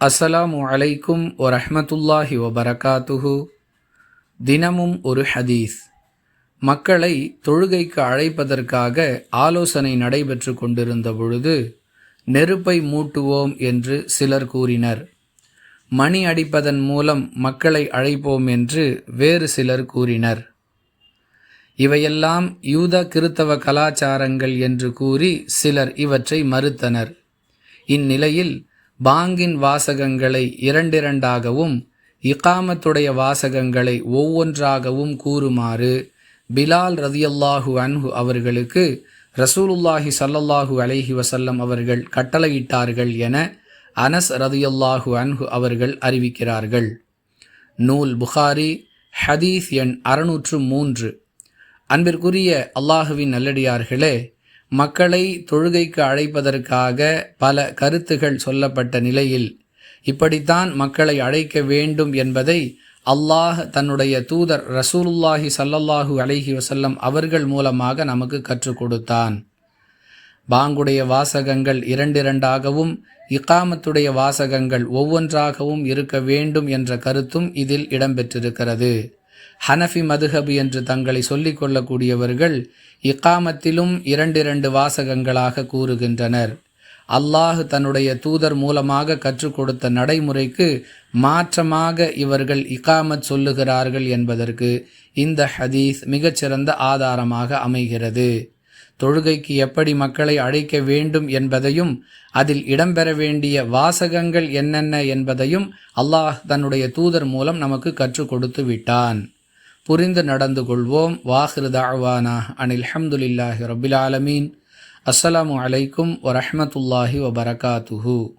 அஸ்ஸலாமு அலைக்கும் வரஹ்மத்துல்லாஹி வபரகாத்துஹு. தினமும் ஒரு ஹதீஸ். மக்களை தொழுகைக்கு அழைப்பதற்காக ஆலோசனை நடைபெற்று கொண்டிருந்த பொழுது நெருப்பை மூட்டுவோம் என்று சிலர் கூறினர். மணி அடிப்பதன் மூலம் மக்களை அழைப்போம் என்று வேறு சிலர் கூறினர். இவையெல்லாம் யூத கிறித்தவ கலாச்சாரங்கள் என்று கூறி சிலர் இவற்றை மறுத்தனர். இந்நிலையில் பாங்கின் வாசகங்களை இரண்டிரண்டாகவும் இகாமத்துடைய வாசகங்களை ஒவ்வொன்றாகவும் கூறுமாறு பிலால் ரதியல்லாஹு அன்ஹு அவர்களுக்கு ரசூலுல்லாஹி சல்லல்லாஹு அலைஹி வசல்லம் அவர்கள் கட்டளையிட்டார்கள் என அனஸ் ரதியல்லாஹு அன்ஹு அவர்கள் அறிவிக்கிறார்கள். நூல் புகாரி ஹதீஸ் எண் அறுநூற்று மூன்று. அன்பிற்குரிய அல்லாஹுவின் நல்லடியார்களே மக்களை தொழுகைக்கு அழைப்பதற்காக பல கருத்துகள் சொல்லப்பட்ட நிலையில் இப்படித்தான் மக்களை அழைக்க வேண்டும் என்பதை அல்லாஹ் தன்னுடைய தூதர் ரசூலுல்லாஹி சல்லல்லாஹு அலைஹி வசல்லம் அவர்கள் மூலமாக நமக்கு கற்றுக் கொடுத்தான். பாங்குடைய வாசகங்கள் இரண்டிரண்டாகவும் இக்காமத்துடைய வாசகங்கள் ஒவ்வொன்றாகவும் இருக்க வேண்டும் என்ற கருத்தும் இதில் இடம்பெற்றிருக்கிறது. ஹனஃபி மதுஹபு என்று தங்களை சொல்லிக் கொள்ளக்கூடியவர்கள் இக்காமத்திலும் இரண்டிரண்டு வாசகங்களாக கூறுகின்றனர். அல்லாஹ் தன்னுடைய தூதர் மூலமாக கற்றுக் கொடுத்த நடைமுறைக்கு மாற்றமாக இவர்கள் இகாமத் சொல்லுகிறார்கள் என்பதற்கு இந்த ஹதீஸ் மிகச்சிறந்த ஆதாரமாக அமைகிறது. தொழுகைக்கு எப்படி மக்களை அழைக்க வேண்டும் என்பதையும் அதில் இடம்பெற வேண்டிய வாசகங்கள் என்னென்ன என்பதையும் அல்லாஹ் தன்னுடைய தூதர் மூலம் நமக்கு கற்றுக் கொடுத்து விட்டான். புரிந்து நடந்து கொள்வோம். வாஹிருதாவானா அனில் ஹம்துலில்லாஹி ரபில் ஆலமீன். அஸ்ஸலாமு அலைக்கும் வரஹமத்துல்லாஹி வபரகாத்துஹூ.